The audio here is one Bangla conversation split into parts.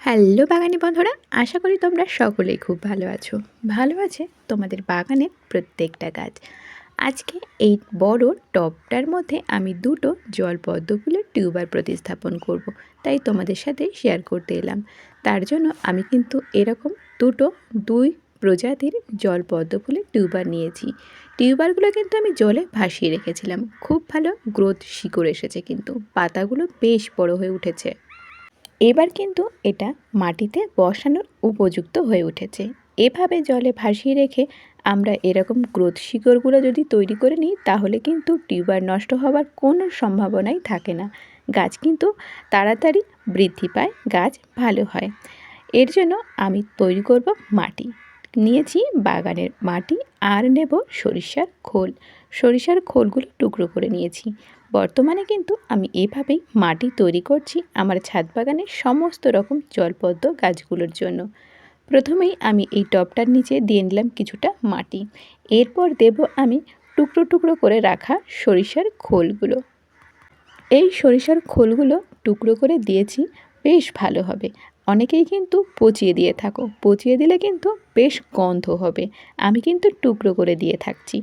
হ্যালো বাগানি বন্ধুরা, আশা করি তোমরা সকলেই খুব ভালো আছো। ভালো আছে তোমাদের বাগানের প্রত্যেকটা গাছ। আজকে এই বড় টবটার মধ্যে আমি দুটো জল পদ্ম ফুলের টিউবার প্রতিস্থাপন করব। তাই তোমাদের সাথে শেয়ার করতে এলাম। তার জন্য আমি কিন্তু এরকম দুটো, দুই প্রজাতির জল পদ্ম ফুলের টিউবার নিয়েছি। টিউবারগুলো কিন্তু আমি জলে ভাসিয়ে রেখেছিলাম। খুব ভালো গ্রোথ শিকড় এসেছে কিন্তু, পাতাগুলো বেশ বড় হয়ে উঠেছে। এবার কিন্তু এটা মাটিতে বসানোর উপযুক্ত হয়ে উঠেছে। এভাবে জলে ভাসিয়ে রেখে আমরা এরকম গ্রোথ শিকড়গুলো যদি তৈরি করে নিই, তাহলে কিন্তু টিউবার নষ্ট হওয়ার কোনো সম্ভাবনাই থাকে না। গাছ কিন্তু তাড়াতাড়ি বৃদ্ধি পায়, গাছ ভালো হয়। এর জন্য আমি তৈরি করব মাটি। নিয়েছি বাগানের মাটি আর নেব সরিষার খোল। সরিষার খোলগুলো টুকরো করে নিয়েছি। বর্তমানে কিন্তু আমি এভাবেই মাটি তৈরি করছি আমার ছাদ বাগানের সমস্ত রকম জলপদ্ম গাছগুলোর জন্য। প্রথমেই আমি এই টবটার নিচে দিয়ে নিলাম কিছুটা মাটি। এরপর দেব আমি টুকরো টুকরো করে রাখা সরিষার খোলগুলো। এই সরিষার খোলগুলো টুকরো করে দিয়েছি, বেশ ভালো হবে। অনেকেই কিন্তু পচিয়ে দিয়ে থাকো। পচিয়ে দিলে কিন্তু বেশ গন্ধ হবে। আমি কিন্তু টুকরো করে দিয়ে থাকছি।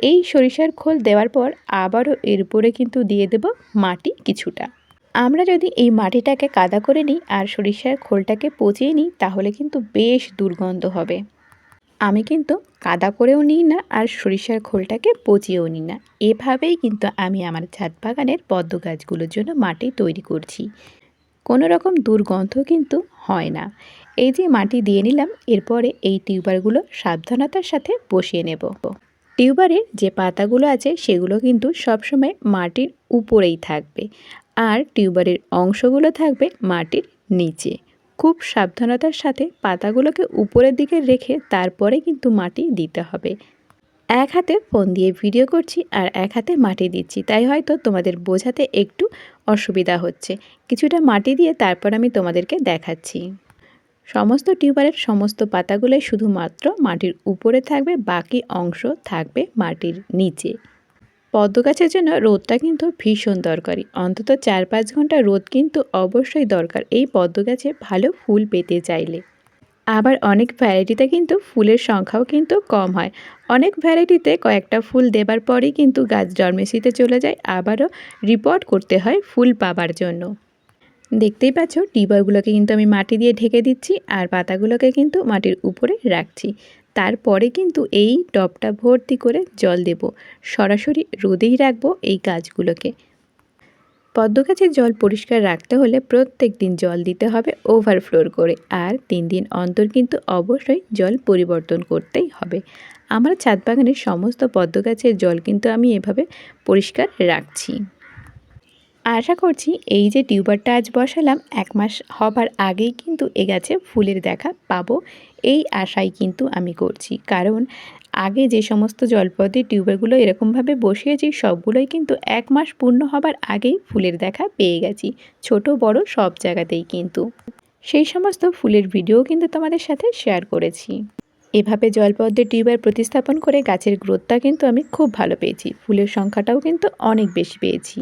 এই সরিষার খোল দেওয়ার পর আবারও এর উপরে কিন্তু দিয়ে দেব মাটি কিছুটা। আমরা যদি এই মাটিটাকে কাদা করে নিই আর সরিষার খোলটাকে পচিয়ে নিই, তাহলে কিন্তু বেশ দুর্গন্ধ হবে। আমি কিন্তু কাদা করেও নিই না আর সরিষার খোলটাকে পচিয়েও নিই না। এভাবেই কিন্তু আমি আমার ছাদ বাগানের পদ্ম গাছগুলোর জন্য মাটি তৈরি করছি। কোনো রকম দুর্গন্ধ কিন্তু হয় না। এই যে মাটি দিয়ে নিলাম, এরপরে এই টিউবারগুলো সাবধানতার সাথে বসিয়ে নেব। টিউবারের যে পাতাগুলো আছে সেগুলো কিন্তু সবসময় মাটির উপরেই থাকবে। আর টিউবারের অংশগুলো থাকবে মাটির নিচে। খুব সাবধানতার সাথে পাতাগুলোকে উপরের দিকে রেখে তারপরে কিন্তু মাটি দিতে হবে। এক হাতে ফোন দিয়ে ভিডিও করছি আর এক হাতে মাটি দিচ্ছি। তাই হয়তো তোমাদের বোঝাতে একটু অসুবিধা হচ্ছে। কিছুটা মাটি দিয়ে তারপর আমি তোমাদেরকে দেখাচ্ছি। সমস্ত টিউবারের সমস্ত পাতাগুলোই শুধুমাত্র মাটির উপরে থাকবে, বাকি অংশ থাকবে মাটির নিচে। পদ্ম গাছের জন্য রোদটা কিন্তু ভীষণ দরকারি। অন্তত চার পাঁচ ঘণ্টা রোদ কিন্তু অবশ্যই দরকার এই পদ্ম গাছে ভালো ফুল পেতে চাইলে। আবার অনেক ভ্যারাইটিতে কিন্তু ফুলের সংখ্যাও কিন্তু কম হয়। অনেক ভ্যারাইটিতে কয়েকটা ফুল দেবার পরেই কিন্তু গাছ জন্মেশিতে চলে যায়, আবারও রিপোর্ট করতে হয় ফুল পাবার জন্য। দেখতেই পাচ্ছ টিউবারগুলোকে কিন্তু আমি মাটি দিয়ে ঢেকে দিচ্ছি আর পাতাগুলোকে কিন্তু মাটির উপরে রাখছি। তারপরে কিন্তু এই টবটা ভর্তি করে জল দেব। সরাসরি রোদেই রাখব এই গাছগুলোকে। পদ্ম গাছের জল পরিষ্কার রাখতে হলে প্রত্যেক দিন জল দিতে হবে ওভারফ্লোর করে আর তিন দিন অন্তর কিন্তু অবশ্যই জল পরিবর্তন করতেই হবে। আমার ছাদ বাগানের সমস্ত পদ্ম গাছের জল কিন্তু আমি এভাবে পরিষ্কার রাখছি। আশা করছি এই যে টিউবারটা আজ বসালাম, এক মাস হবার আগেই কিন্তু এ গাছে ফুলের দেখা পাবো। এই আশাই কিন্তু আমি করছি। কারণ আগে যে সমস্ত জলপথের টিউবারগুলো এরকমভাবে বসিয়েছি, সবগুলোই কিন্তু এক মাস পূর্ণ হবার আগেই ফুলের দেখা পেয়ে গেছি। ছোট, বড় সব জায়গাতেই কিন্তু। সেই সমস্ত ফুলের ভিডিও কিন্তু তোমাদের সাথে শেয়ার করেছি। এভাবে জলপদ্মের টিউবার প্রতিস্থাপন করে গাছের গ্রোথটা কিন্তু আমি খুব ভালো পেয়েছি। ফুলের সংখ্যাটাও কিন্তু অনেক বেশি পেয়েছি।